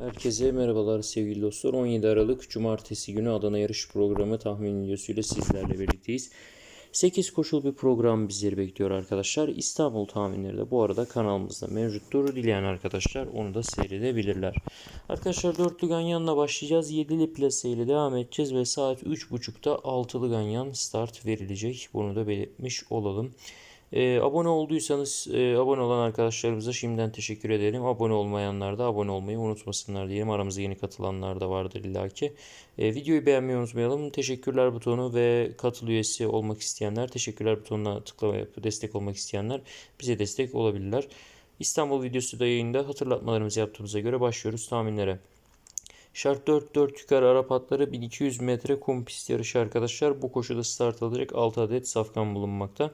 Herkese merhabalar sevgili dostlar. 17 Aralık Cumartesi günü Adana yarış programı tahmin videosuyla sizlerle birlikteyiz. 8 koşul bir program bizleri bekliyor arkadaşlar. İstanbul tahminleri de bu arada kanalımızda mevcuttur. Dileyen arkadaşlar onu da seyredebilirler. Arkadaşlar dörtlü ganyanla başlayacağız. 7'li plase ile devam edeceğiz ve saat 3.30'da altılı ganyan start verilecek. Bunu da belirtmiş olalım. Ee, abone olduysanız e, abone olan arkadaşlarımıza şimdiden teşekkür ederim. Abone olmayanlar da abone olmayı unutmasınlar diyelim. Aramıza yeni katılanlar da vardır illaki. E, videoyu beğenmeyi unutmayalım. Teşekkürler butonu ve katıl üyesi olmak isteyenler, teşekkürler butonuna tıklamayıp destek olmak isteyenler bize destek olabilirler. İstanbul videosu da yayında hatırlatmalarımızı yaptığımıza göre başlıyoruz tahminlere. Şart 4-4 yukarı Arap atları 1200 metre kum pist yarışı arkadaşlar. Bu koşuda start alacak 6 adet safkan bulunmakta.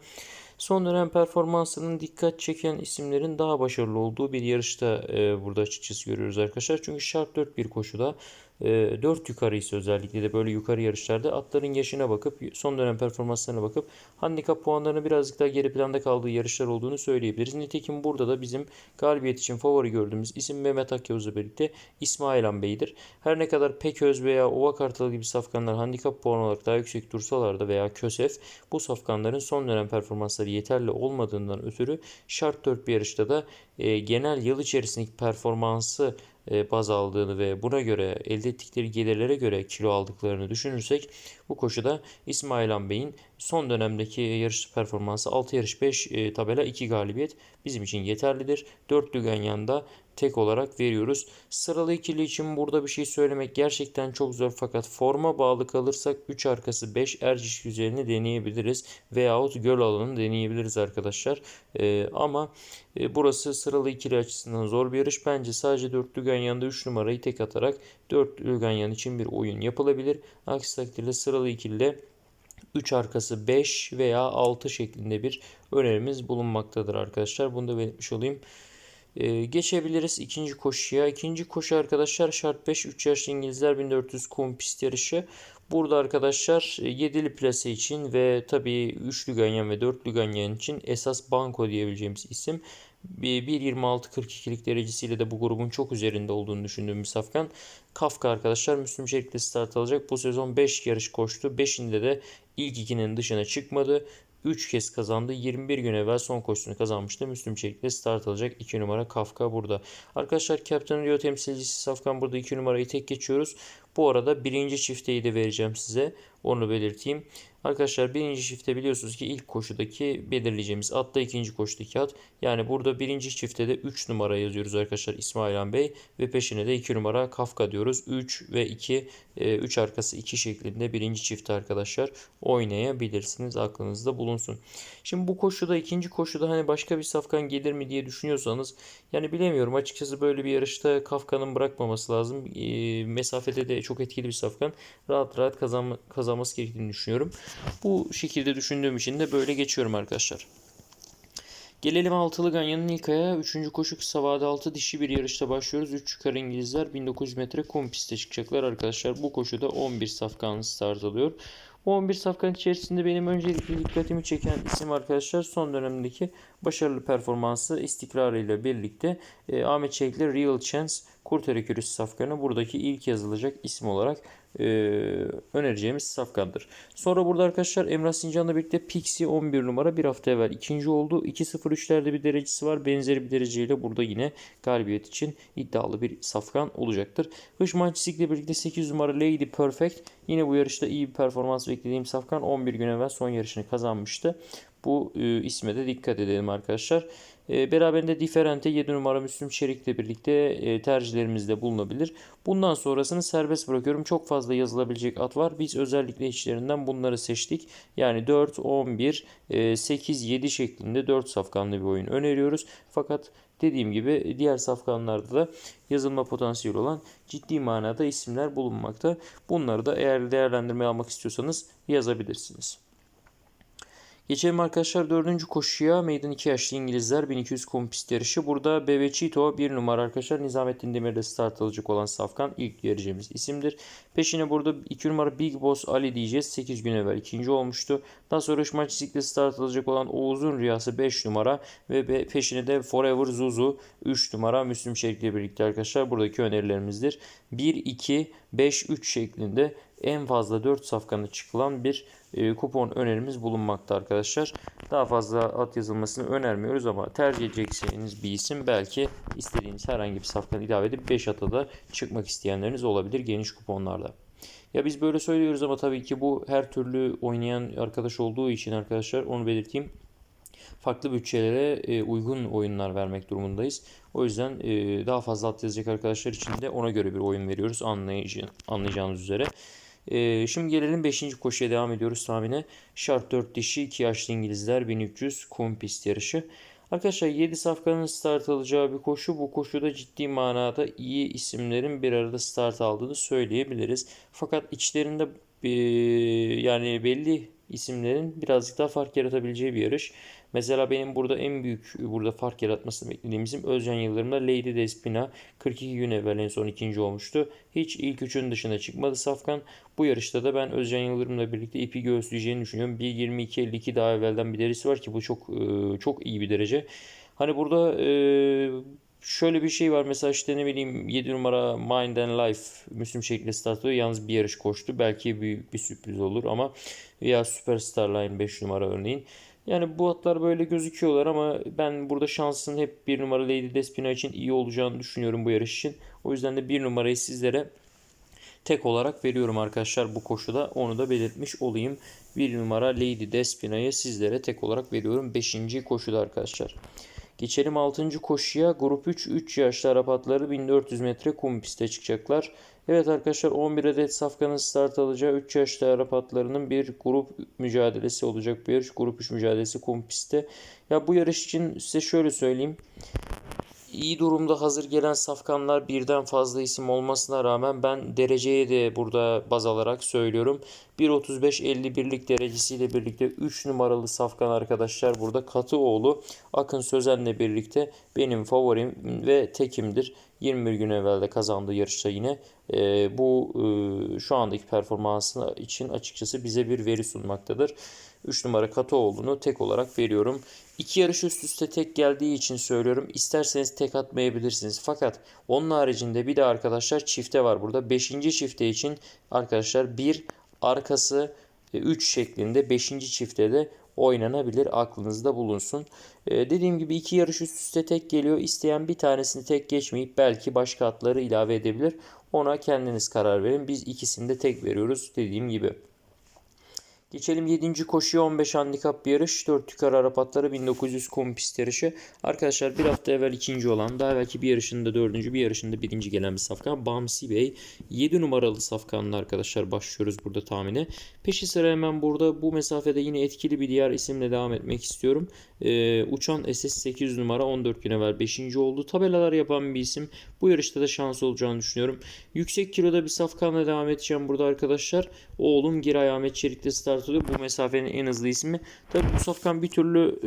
Son dönem performansının dikkat çeken isimlerin daha başarılı olduğu bir yarışta e, burada açıkçası görüyoruz arkadaşlar. Çünkü şart 4 bir koşuda 4 yukarı ise özellikle de böyle yukarı yarışlarda atların yaşına bakıp son dönem performanslarına bakıp handikap puanlarının birazcık daha geri planda kaldığı yarışlar olduğunu söyleyebiliriz. Nitekim burada da bizim galibiyet için favori gördüğümüz isim Mehmet Akyavuz'la birlikte İsmail Han Bey'dir. Her ne kadar Peköz veya Ova Kartalı gibi safkanlar handikap puan olarak daha yüksek dursalar da veya Kösef bu safkanların son dönem performansları yeterli olmadığından ötürü şart 4 bir yarışta da e, genel yıl içerisindeki performansı baz aldığını ve buna göre elde ettikleri gelirlere göre kilo aldıklarını düşünürsek bu koşuda İsmail Han Bey'in son dönemdeki yarış performansı 6 yarış 5 e, tabela 2 galibiyet bizim için yeterlidir. 4 Lüganyan'da tek olarak veriyoruz. Sıralı ikili için burada bir şey söylemek gerçekten çok zor fakat forma bağlı kalırsak 3 arkası 5 Erciş üzerine deneyebiliriz veyahut göl alanını deneyebiliriz arkadaşlar. Ee, ama e, burası sıralı ikili açısından zor bir yarış. Bence sadece 4 Lüganyan'da 3 numarayı tek atarak 4 Lüganyan için bir oyun yapılabilir. Aksi takdirde sıralı ikilide 3 arkası 5 veya 6 şeklinde bir önerimiz bulunmaktadır arkadaşlar. Bunu da belirtmiş olayım. Ee, geçebiliriz ikinci koşuya. İkinci koşu arkadaşlar şart 5 3 yaşlı İngilizler 1400 kum pist yarışı. Burada arkadaşlar 7'li plase için ve tabii 3'lü ganyan ve 4'lü ganyan için esas banko diyebileceğimiz isim 1.26-42'lik derecesiyle de bu grubun çok üzerinde olduğunu düşündüğüm bir safkan. Kafka arkadaşlar Müslüm Çelik'te start alacak. Bu sezon 5 yarış koştu. 5'inde de ilk ikinin dışına çıkmadı. 3 kez kazandı. 21 gün evvel son koşusunu kazanmıştı. Müslüm Çelik'le start alacak 2 numara Kafka burada. Arkadaşlar Captain Rio temsilcisi Safkan burada 2 numarayı tek geçiyoruz. Bu arada birinci çifteyi de vereceğim size. Onu belirteyim. Arkadaşlar birinci çifte biliyorsunuz ki ilk koşudaki belirleyeceğimiz atta ikinci koşudaki at. Yani burada birinci çifte de 3 numara yazıyoruz arkadaşlar İsmail Bey. Ve peşine de 2 numara Kafka diyoruz. 3 ve 2 3 e, arkası 2 şeklinde birinci çifte arkadaşlar oynayabilirsiniz. Aklınızda bulunsun. Şimdi bu koşuda ikinci koşuda hani başka bir safkan gelir mi diye düşünüyorsanız yani bilemiyorum. Açıkçası böyle bir yarışta Kafka'nın bırakmaması lazım. E, mesafede de çok etkili bir safkan. Rahat rahat kazanma, kazanması gerektiğini düşünüyorum. Bu şekilde düşündüğüm için de böyle geçiyorum arkadaşlar. Gelelim altılı ganyanın ilk ayağı. Üçüncü koşu kısa vade altı dişi bir yarışta başlıyoruz. 3 yukarı İngilizler 1900 metre kum piste çıkacaklar arkadaşlar. Bu koşuda 11 safkan start alıyor. Bu 11 safkan içerisinde benim öncelikle dikkatimi çeken isim arkadaşlar son dönemdeki başarılı performansı istikrarıyla birlikte e, Ahmet Çelik'le Real Chance Kurt Erekürüs safkanı buradaki ilk yazılacak isim olarak e, önereceğimiz safkandır. Sonra burada arkadaşlar Emrah Sincan'la birlikte Pixie 11 numara bir hafta evvel ikinci oldu. 2.03'lerde bir derecesi var. Benzeri bir dereceyle burada yine galibiyet için iddialı bir safkan olacaktır. Hışman Çizik'le birlikte 8 numara Lady Perfect yine bu yarışta iyi bir performans beklediğim safkan 11 gün evvel son yarışını kazanmıştı. Bu e, isme de dikkat edelim arkadaşlar. E, beraberinde Differente 7 numara Müslüm Çelik'le birlikte e, tercihlerimizde bulunabilir. Bundan sonrasını serbest bırakıyorum. Çok fazla yazılabilecek at var. Biz özellikle içlerinden bunları seçtik. Yani 4, 11, e, 8, 7 şeklinde 4 safkanlı bir oyun öneriyoruz. Fakat dediğim gibi diğer safkanlarda da yazılma potansiyeli olan ciddi manada isimler bulunmakta. Bunları da eğer değerlendirmeye almak istiyorsanız yazabilirsiniz. Geçelim arkadaşlar dördüncü koşuya. Meydan 2 yaşlı İngilizler 1200 kum pist yarışı. Burada Bebecito 1 numara arkadaşlar. Nizamettin Demir'de start alacak olan Safkan ilk vereceğimiz isimdir. Peşine burada 2 numara Big Boss Ali diyeceğiz. 8 gün evvel ikinci olmuştu. Daha sonra Işmaç Çizik'te start alacak olan Oğuz'un Rüyası 5 numara. Ve peşine de Forever Zuzu 3 numara Müslüm Şerik'le birlikte arkadaşlar. Buradaki önerilerimizdir. 1, 2, 5, 3 şeklinde en fazla 4 safkanı çıkılan bir kupon önerimiz bulunmakta arkadaşlar. Daha fazla at yazılmasını önermiyoruz ama tercih edecekseniz bir isim belki istediğiniz herhangi bir safkan ilave edip 5 ata da çıkmak isteyenleriniz olabilir geniş kuponlarda. Ya biz böyle söylüyoruz ama tabii ki bu her türlü oynayan arkadaş olduğu için arkadaşlar onu belirteyim farklı bütçelere e, uygun oyunlar vermek durumundayız. O yüzden e, daha fazla at yazacak arkadaşlar için de ona göre bir oyun veriyoruz anlayacağınız üzere. E, şimdi gelelim 5. koşuya devam ediyoruz tahmine. Şart 4 dişi 2 yaşlı İngilizler 1300 kum pist yarışı. Arkadaşlar 7 safkanın start alacağı bir koşu. Bu koşuda ciddi manada iyi isimlerin bir arada start aldığını söyleyebiliriz. Fakat içlerinde e, yani belli isimlerin birazcık daha fark yaratabileceği bir yarış. Mesela benim burada en büyük burada fark yaratmasını beklediğim isim Özcan Yıldırım'da Lady Despina 42 gün evvel en son ikinci olmuştu. Hiç ilk üçün dışına çıkmadı Safkan. Bu yarışta da ben Özcan Yıldırım'la birlikte ipi göğüsleyeceğini düşünüyorum. 1.22.52 daha evvelden bir derisi var ki bu çok e, çok iyi bir derece. Hani burada e, şöyle bir şey var. Mesela işte ne bileyim 7 numara Mind and Life Müslüm şekilde start alıyor. Yalnız bir yarış koştu. Belki bir, bir sürpriz olur ama veya Superstar Line 5 numara örneğin. Yani bu atlar böyle gözüküyorlar ama ben burada şansın hep bir numara Lady Despina için iyi olacağını düşünüyorum bu yarış için. O yüzden de bir numarayı sizlere tek olarak veriyorum arkadaşlar bu koşuda. Onu da belirtmiş olayım. Bir numara Lady Despina'yı sizlere tek olarak veriyorum. Beşinci koşuda arkadaşlar. Geçelim 6. koşuya. Grup 3 3 yaşlı Arap atları 1400 metre kum piste çıkacaklar. Evet arkadaşlar 11 adet safkanın start alacağı 3 yaşlı Arap atlarının bir grup mücadelesi olacak bir yarış. Grup 3 mücadelesi kum pistte. Ya bu yarış için size şöyle söyleyeyim iyi durumda hazır gelen safkanlar birden fazla isim olmasına rağmen ben dereceye de burada baz alarak söylüyorum. 1.35-51'lik derecesiyle birlikte 3 numaralı safkan arkadaşlar burada Katıoğlu Akın Sözen'le birlikte benim favorim ve tekimdir. 21 gün evvel de kazandığı yarışta yine e, bu e, şu andaki performansı için açıkçası bize bir veri sunmaktadır. 3 numara Katıoğlu'nu tek olarak veriyorum. İki yarış üst üste tek geldiği için söylüyorum. İsterseniz tek atmayabilirsiniz. Fakat onun haricinde bir de arkadaşlar çifte var burada. Beşinci çifte için arkadaşlar bir arkası 3 şeklinde 5. çifte de oynanabilir. Aklınızda bulunsun. Ee, dediğim gibi iki yarış üst üste tek geliyor. İsteyen bir tanesini tek geçmeyip belki başka atları ilave edebilir. Ona kendiniz karar verin. Biz ikisini de tek veriyoruz dediğim gibi. Geçelim 7. koşuya 15 handikap bir yarış. 4 yukarı Arap atları 1900 kum yarışı. Arkadaşlar bir hafta evvel ikinci olan daha belki bir yarışında dördüncü bir yarışında birinci gelen bir safkan. Bamsi Bey 7 numaralı safkanla arkadaşlar başlıyoruz burada tahmine. Peşi sıra hemen burada bu mesafede yine etkili bir diğer isimle devam etmek istiyorum. Ee, uçan SS8 numara 14 gün evvel 5. oldu. Tabelalar yapan bir isim. Bu yarışta da şans olacağını düşünüyorum. Yüksek kiloda bir safkanla devam edeceğim burada arkadaşlar. Oğlum Giray Ahmet Çelik'te start oluyor. Bu mesafenin en hızlı ismi. Tabi bu safkan bir türlü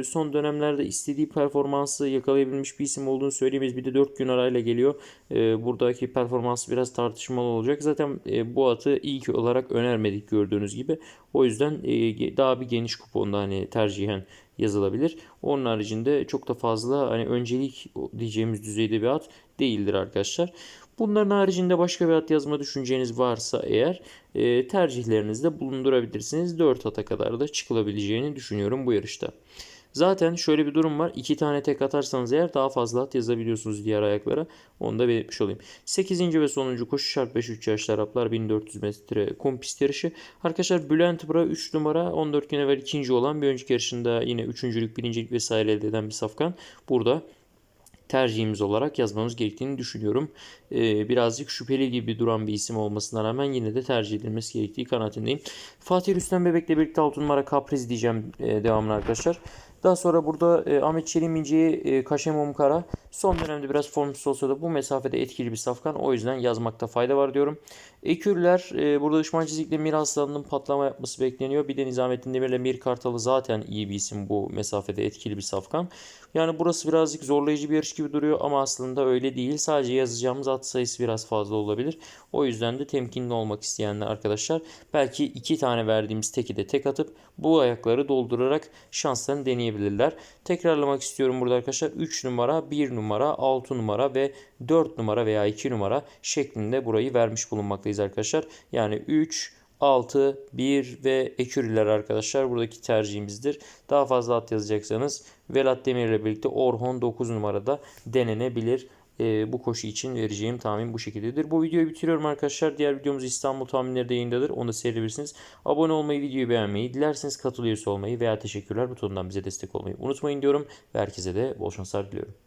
e, son dönemlerde istediği performansı yakalayabilmiş bir isim olduğunu söyleyemeyiz. Bir de 4 gün arayla geliyor. E, buradaki performansı biraz tartışmalı olacak. Zaten e, bu atı ilk olarak önermedik gördüğünüz gibi. O yüzden e, daha bir geniş kuponda hani tercihen yazılabilir. Onun haricinde çok da fazla hani öncelik diyeceğimiz düzeyde bir at değildir arkadaşlar. Bunların haricinde başka bir at yazma düşünceniz varsa eğer e, tercihlerinizde bulundurabilirsiniz. 4 ata kadar da çıkılabileceğini düşünüyorum bu yarışta. Zaten şöyle bir durum var. 2 tane tek atarsanız eğer daha fazla at yazabiliyorsunuz diğer ayaklara. Onu da belirtmiş olayım. 8. ve sonuncu koşu şart 5 3 yaşlı Araplar 1400 metre kum pist yarışı. Arkadaşlar Bülent Bra 3 numara 14 gün evvel ikinci olan bir önceki yarışında yine üçüncülük, birincilik vesaire elde eden bir safkan. Burada tercihimiz olarak yazmamız gerektiğini düşünüyorum. Ee, birazcık şüpheli gibi duran bir isim olmasına rağmen yine de tercih edilmesi gerektiği kanaatindeyim. Fatih Rüstem Bebek'le birlikte 6 numara Capriz diyeceğim e, devamlı arkadaşlar. Daha sonra burada e, Ahmet Çelim İnce'yi e, Kaşemum Kara son dönemde biraz formsuz olsa da bu mesafede etkili bir safkan. O yüzden yazmakta fayda var diyorum. Ekürler e, burada düşman çizikle Mir patlama yapması bekleniyor. Bir de Nizamettin Demir'le Mir Kartal'ı zaten iyi bir isim bu mesafede etkili bir safkan. Yani burası birazcık zorlayıcı bir yarış gibi duruyor ama aslında öyle değil. Sadece yazacağımız at sayısı biraz fazla olabilir. O yüzden de temkinli olmak isteyenler arkadaşlar belki iki tane verdiğimiz teki de tek atıp bu ayakları doldurarak şanslarını deneyebilirler. Tekrarlamak istiyorum burada arkadaşlar. 3 numara, 1 numara, 6 numara ve 4 numara veya 2 numara şeklinde burayı vermiş bulunmaktayız arkadaşlar. Yani 3, 6, 1 ve eküriler arkadaşlar buradaki tercihimizdir. Daha fazla at yazacaksanız Velat Demir ile birlikte Orhon 9 numarada denenebilir. Ee, bu koşu için vereceğim tahmin bu şekildedir. Bu videoyu bitiriyorum arkadaşlar. Diğer videomuz İstanbul tahminleri de yayındadır. Onu da seyredebilirsiniz. Abone olmayı, videoyu beğenmeyi, dilerseniz katıl olmayı veya teşekkürler butonundan bize destek olmayı unutmayın diyorum. Ve herkese de bol şanslar diliyorum.